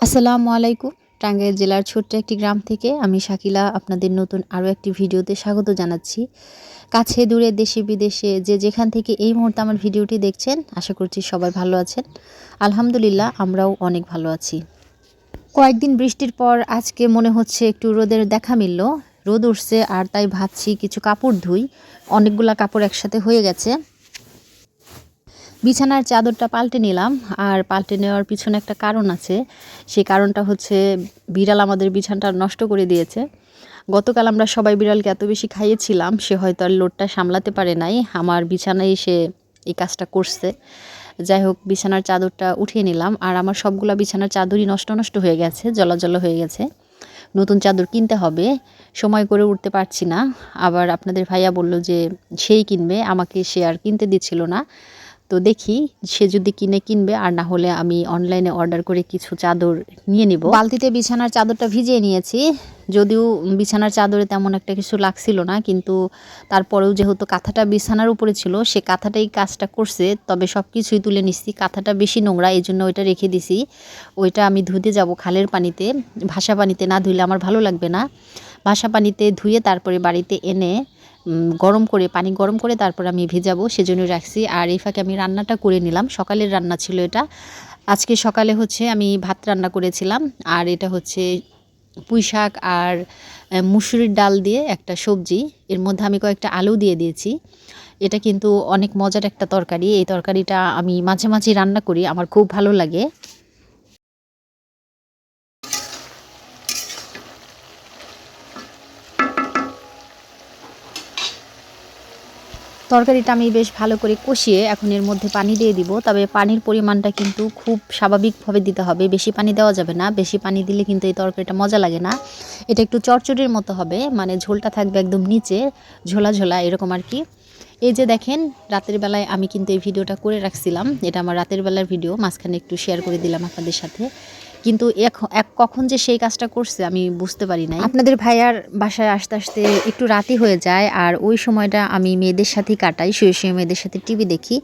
আসসালামু আলাইকুম। টাঙ্গাইল জেলার ছোট্ট একটি গ্রাম থেকে আমি শাকিলা আপনাদের নতুন আরও একটি ভিডিওতে স্বাগত জানাচ্ছি। কাছে, দূরে, দেশে, বিদেশে যে যেখান থেকে এই মুহূর্তে আমার ভিডিওটি দেখছেন, আশা করছি সবাই ভালো আছেন। আলহামদুলিল্লাহ, আমরাও অনেক ভালো আছি। কয়েকদিন বৃষ্টির পর আজকে মনে হচ্ছে একটু রোদের দেখা মিলল। রোদ উঠছে আর তাই ভাবছি কিছু কাপড় ধুই। অনেকগুলা কাপড় একসাথে হয়ে গেছে। বিছানার চাদরটা পাল্টে নিলাম, আর পাল্টে নেওয়ার পিছনে একটা কারণ আছে। সেই কারণটা হচ্ছে বিড়াল আমাদের বিছানাটা নষ্ট করে দিয়েছে। গতকাল আমরা সবাই বিড়ালকে এত বেশি খাইয়েছিলাম, সে হয়তো আর লোডটা সামলাতে পারে নাই। আমার বিছানায় সে এই কাজটা করছে। যাই হোক, বিছানার চাদরটা উঠিয়ে নিলাম, আর আমার সবগুলো বিছানার চাদরই নষ্ট নষ্ট হয়ে গেছে জলাজল হয়ে গেছে। নতুন চাদর কিনতে হবে, সময় করে উঠতে পারছি না। আবার আপনাদের ভাইয়া বলল যে, সেই কিনবে, আমাকে সে আর কিনতে দিচ্ছিল না। তো দেখি সে যদি কিনে, কিনবে, আর না হলে আমি অনলাইনে অর্ডার করে কিছু চাদর নিয়ে নিব। বালতিতে বিছানার চাদরটা ভিজিয়ে নিয়েছি। যদিও বিছানার চাদরে তেমন একটা কিছু লাগছিল না, কিন্তু তারপরেও যেহেতু কাঁথাটা বিছানার উপরে ছিল, সে কাঁথাটাই কাজটা করছে, তবে সব কিছুই তুলে নিচ্ছি। কাঁথাটা বেশি নোংরা এই জন্য ওইটা রেখে দিছি। ওইটা আমি ধুতে যাব খালের পানিতে। ভাসা পানিতে না ধুইলে আমার ভালো লাগবে না। ভাসা পানিতে ধুয়ে তারপরে বাড়িতে এনে গরম করে, পানি গরম করে তারপর আমি ভেজাবো, সেজন্য রাখছি। আর এই ফাঁকে আমি রান্নাটা করে নিলাম। সকালের রান্না ছিল এটা। আজকে সকালে হচ্ছে আমি ভাত রান্না করেছিলাম। আর এটা হচ্ছে পুঁই শাক আর মুসুরির ডাল দিয়ে একটা সবজি। এর মধ্যে আমি কয়েকটা আলু দিয়ে দিয়েছি। এটা কিন্তু অনেক মজার একটা তরকারি। এই তরকারিটা আমি মাঝে মাঝে রান্না করি। আমার খুব ভালো লাগে। তরকারিটা আমি বেশ ভালো করে কষিয়ে এখন এর মধ্যে পানি দিয়ে দিব। তবে পানির পরিমাণটা কিন্তু খুব স্বাভাবিকভাবে দিতে হবে। বেশি পানি দেওয়া যাবে না। বেশি পানি দিলে কিন্তু এই তরকারিটা মজা লাগে না। এটা একটু চরচড়ির মতো হবে। মানে ঝোলটা থাকবে একদম নিচে, ঝোলা ঝোলা এরকম আর কি। এই যে দেখেন, রাতের বেলায় আমি কিন্তু এই ভিডিওটা করে রাখছিলাম। এটা আমার রাতের বেলার ভিডিও। মাঝখানে একটু শেয়ার করে দিলাম আপনাদের সাথে। কিন্তু এক কখন যে সেই কাজটা করছে আমি বুঝতে পারি নাই। আপনাদের ভাইয়ার বাসায় আসতে আসতে একটু রাতি হয়ে যায় আর ওই সময়টা আমি মেয়েদের সাথেই কাটাই, শুয়ে শুয়ে মেয়েদের সাথে টিভি দেখি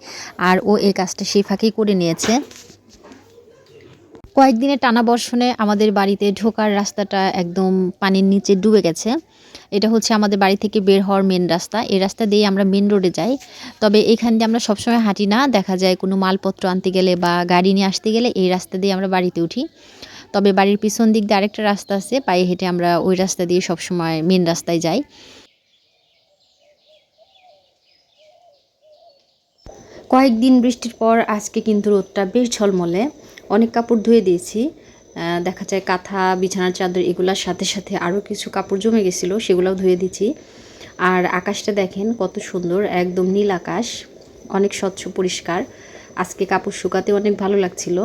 আর ও এই কাজটা সেই ফাঁকেই করে নিয়েছে। কয়েকদিনের টানা বর্ষণে আমাদের বাড়িতে ঢোকার রাস্তাটা একদম পানির নিচে ডুবে গেছে। এটা হচ্ছে আমাদের বাড়ি থেকে বের হওয়ার মেন রাস্তা। এই রাস্তা দিয়ে আমরা মেন রোডে যাই। তবে এখান দিয়ে আমরা সবসময় হাঁটি না। দেখা যায় কোনো মালপত্র আনতে গেলে বা গাড়ি নিয়ে আসতে গেলে এই রাস্তা দিয়ে আমরা বাড়িতে উঠি। তবে বাড়ির পিছন দিক দিয়ে আরেকটা রাস্তা আছে। পায়ে হেঁটে আমরা ওই রাস্তা দিয়ে সবসময় মেন রাস্তায় যাই। কয়েকদিন বৃষ্টির পর আজকে কিন্তু রোদটা বেশ ঝলমলে। অনেক কাপড় ধুয়ে দিয়েছি। দেখা যায় কাঁথা, বিছানার চাদর এগুলোর সাথে সাথে আরও কিছু কাপড় জমে গেছিল, সেগুলোও ধুয়ে দিচ্ছি আর আকাশটা দেখেন কত সুন্দর, একদম নীল আকাশ, অনেক স্বচ্ছ, পরিষ্কার। আজকে কাপড় শুকাতে অনেক ভালো লাগছিল।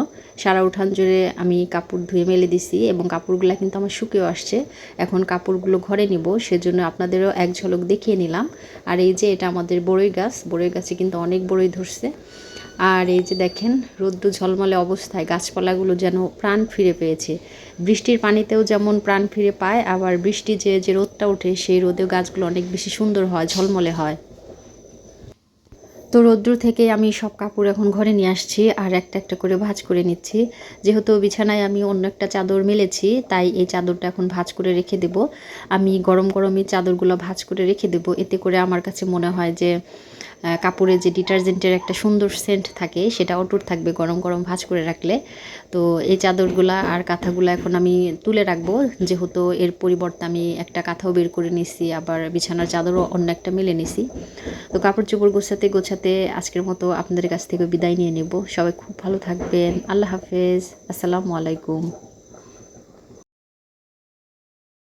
সারা উঠান জুড়ে আমি কাপড় ধুয়ে মেলে দিছি এবং কাপড়গুলো কিন্তু আমার শুকেও আসছে। এখন কাপড়গুলো ঘরে নিব, সেজন্য আপনাদেরও এক ঝলক দেখিয়ে নিলাম। আর এই যে এটা আমাদের বড়ই গাছ, বড়ই গাছে কিন্তু অনেক বড়ই ধরছে। আর এই যে দেখেন রৌদ্র ঝলমলে অবস্থায় গাছপালাগুলো যেন প্রাণ ফিরে পেয়েছে। বৃষ্টির পানিতেও যেমন প্রাণ ফিরে পায়, আবার বৃষ্টি যে যে রোদটা ওঠে, সেই রোদেও গাছগুলো অনেক বেশি সুন্দর হয়, ঝলমলে হয়। তো রৌদ্র থেকে আমি সব কাপড় এখন ঘরে নিয়ে আসছি আর একটা একটা করে ভাজ করে নিচ্ছি। যেহেতু বিছানায় আমি অন্য একটা চাদর মেলেছি, তাই এই চাদরটা এখন ভাজ করে রেখে দেব। আমি গরম গরমই চাদরগুলো ভাজ করে রেখে দেব। এতে করে আমার কাছে মনে হয় যে কাপড়ে যে ডিটারজেন্টের একটা সুন্দর সেন্ট থাকে সেটা অটুট থাকবে গরম গরম ভাজ করে রাখলে। তো এই চাদরগুলা আর কাঁথাগুলো এখন আমি তুলে রাখব। যেহেতু এর পরিবর্তে আমি একটা কাঁথাও বের করে নিছি, আবার বিছানার চাদরও অন্য একটা মিলে নিছি। তো কাপড় চোপড় গোছাতে গোছাতে আজকের মতো আপনাদের কাছ থেকে বিদায় নিয়ে নেব। সবাই খুব ভালো থাকবেন। আল্লাহ হাফেজ। আসসালামু আলাইকুম।